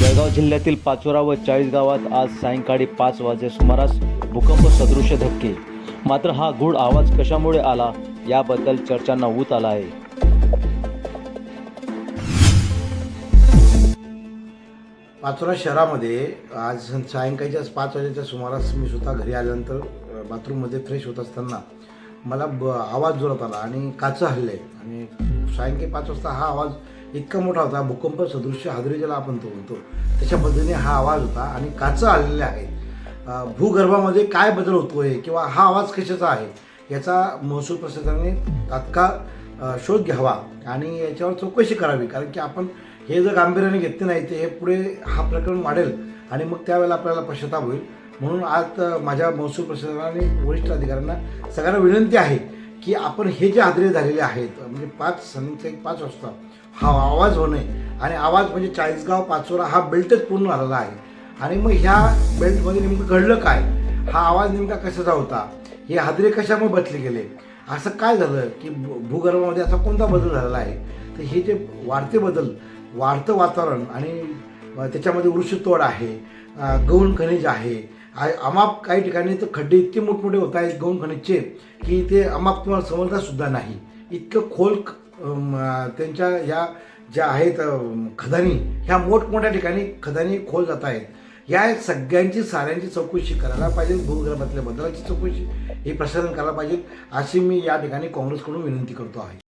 जळगाव जिल्ह्यातील पाचोरा व चाळीस गावात आज सायंकाळी पाच वाजे सुमारास भूकंप सदृश्य धक्के. मात्र हा गूढ आवाज कशामुळे आला याबद्दल चर्चांना ऊत आला आहे. पाचोरा शहरामध्ये आज सं- सायंकाळच्या पाच वाजेच्या सुमारास मी स्वतः घरी आल्यानंतर बाथरूममध्ये फ्रेश होत असताना मला ब आवाज जोरात आला आणि काचं हल्ले आणि सायंकाळी पाच वाजता हा आवाज इतका मोठा होता भूकंप सदृश्य हादरी ज्याला आपण तो म्हणतो. त्याच्या पद्धतीने हा आवाज होता आणि काचं आलेले आहेत. भूगर्भामध्ये काय बदल होतोय किंवा हा आवाज कशाचा आहे याचा महसूल प्रशासनाने तात्काळ शोध घ्यावा आणि याच्यावर चौकशी करावी. कारण की आपण हे जर गांभीर्याने घेतले नाही तर हे पुढे हा प्रकरण वाढेल आणि मग त्यावेळेला आपल्याला पश्चाताप होईल. म्हणून आज माझ्या महसूल प्रशासनाने वरिष्ठ अधिकाऱ्यांना सगळ्यांना विनंती आहे की आपण हे जे आदरे झालेले आहेत म्हणजे पाच संध्याकाळी पाच वाजता हा आवाज होणे आणि आवाज म्हणजे चाळीसगाव पाचोरा हा बेल्टच पूर्ण झालेला आहे. आणि मग ह्या बेल्टमध्ये नेमकं घडलं काय? हा आवाज नेमका कशाचा होता? हे हादरे कशामुळे बसले गेले? असं काय झालं की भूगर्भामध्ये असा कोणता बदल झालेला आहे? तर हे जे वाढते बदल वाढतं वातावरण आणि त्याच्यामध्ये वृक्षतोड आहे गौण खनिज आहे आ- अमाप काही ठिकाणी तर खड्डे इतके मोठमोठे होत आहेत गौण खणीचे की ते अमाप तुम्हाला समजतात सुद्धा नाही. इतकं खोल त्यांच्या ह्या ज्या आहेत खदानी ह्या मोठमोठ्या ठिकाणी खदानी खोल जात आहेत. या सगळ्यांची साऱ्यांची चौकशी करायला पाहिजे भूगर्भातल्या बदलाची चौकशी हे प्रशासन करायला पाहिजे अशी मी या ठिकाणी काँग्रेसकडून विनंती करतो आहे.